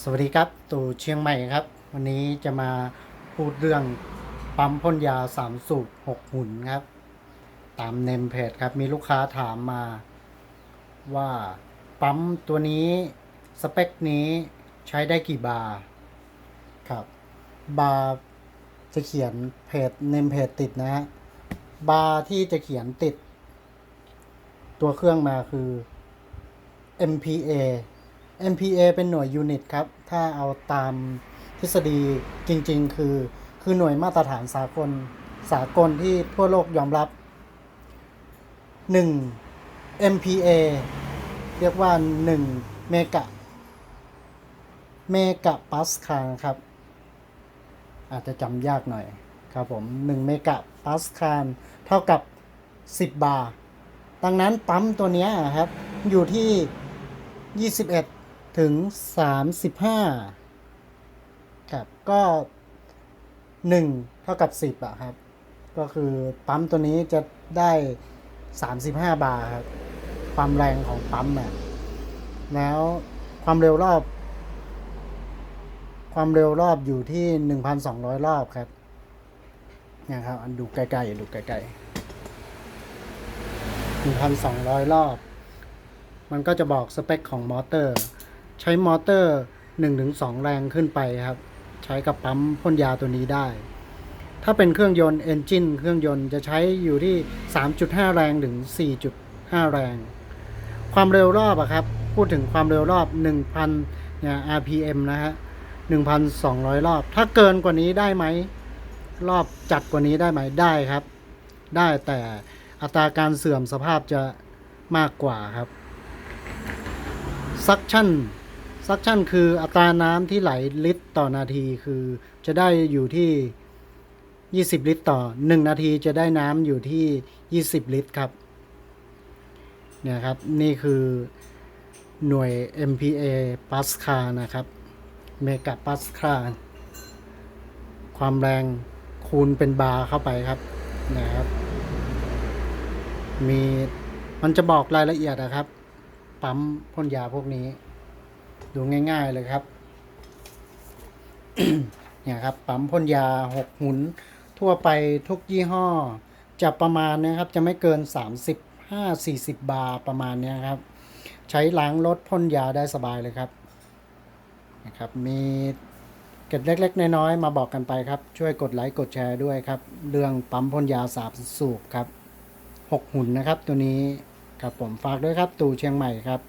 สวัสดีครับตู่เชียงใหม่ครับ วันนี้จะมาพูดเรื่องปั๊มพ่นยาสามสูบหกหุ่นครับ ตามเนมเพจครับมีลูกค้าถามมา ว่าปั๊มตัวนี้สเปคนี้ใช้ได้กี่บาร์ครับ บาร์จะเขียนเพจเนมเพจติดนะฮะบาร์ที่จะเขียนติด ตัวเครื่องมาคือ MPA MPA เป็นหน่วยยูนิตครับ ถ้าเอาตามทฤษฎีจริง ๆ คือ คือหน่วยมาตรฐานสากล สากลที่ทั่วโลกยอมรับ 1 MPA เรียกว่า 1 เมกะ เมกะปัสคาครับ อาจจะจำยากหน่อยครับผม 1 เมกะปัสคาเท่ากับ 10 บาร์ดังนั้นปั๊มตัวนี้ครับ อยู่ที่ 21 ถึง 35 ครับ ก็ 1 เท่ากับ 10อะครับ ก็คือปั๊มตัวนี้จะได้ 35 บาร์ครับ ความแรงของปั๊มเนี่ยแล้วความเร็วรอบ ความเร็วรอบอยู่ที่ 1,200 รอบครับนะครับ อันดูใกล้ๆดูใกล้ๆ1,200 รอบ มันก็จะบอกสเปคของมอเตอร์ ใช้มอเตอร์ 1-2 แรงขึ้นไปครับ ใช้กับปั๊มพ่นยาตัวนี้ได้ ถ้าเป็นเครื่องยนต์เอนจินเครื่องยนต์จะใช้อยู่ที่ 3.5 แรงถึง 4.5 แรง ความเร็วรอบอะครับ พูดถึงความเร็วรอบ 1,000เนี่ย RPM นะฮะ 1,200 รอบ ถ้าเกินกว่านี้ได้ไหม รอบจัดกว่านี้ได้ไหมได้ครับ ได้แต่อัตราการเสื่อมสภาพจะมากกว่าครับซักชั่น ซักชั่นคืออัตราน้ำที่ไหลลิตรต่อนาทีคือจะได้อยู่ที่ 20 ลิตรต่อ 1 นาทีจะได้น้ำอยู่ที่ 20 ลิตรครับ เนี่ยครับ นี่คือหน่วย MPA Pascal นะครับเมกะ Pascal ความแรงคูณเป็นบาร์เข้าไปครับนะครับ มีมันจะบอกรายละเอียดนะครับ ปั๊มพ่นยาพวกนี้ ดูง่ายๆเลยครับ เนี่ยครับ ปั๊มพ่นยาหกหุน ทั่วไปทุกยี่ห้อ จะประมาณนะครับ จะไม่เกิน 35 40 บาร์ประมาณเนี้ยครับ ใช้ล้างรถพ่นยาได้สบายเลยครับนะครับมีเกร็ดเล็ก ๆ น้อยๆมาบอกกันไปครับ ช่วยกดไลค์กดแชร์ด้วยครับ เรื่องปั๊มพ่นยาสามสูบครับหกหุ่นนะครับ ตัวนี้ครับผมฝากด้วยครับ ตู่เชียงใหม่ครับ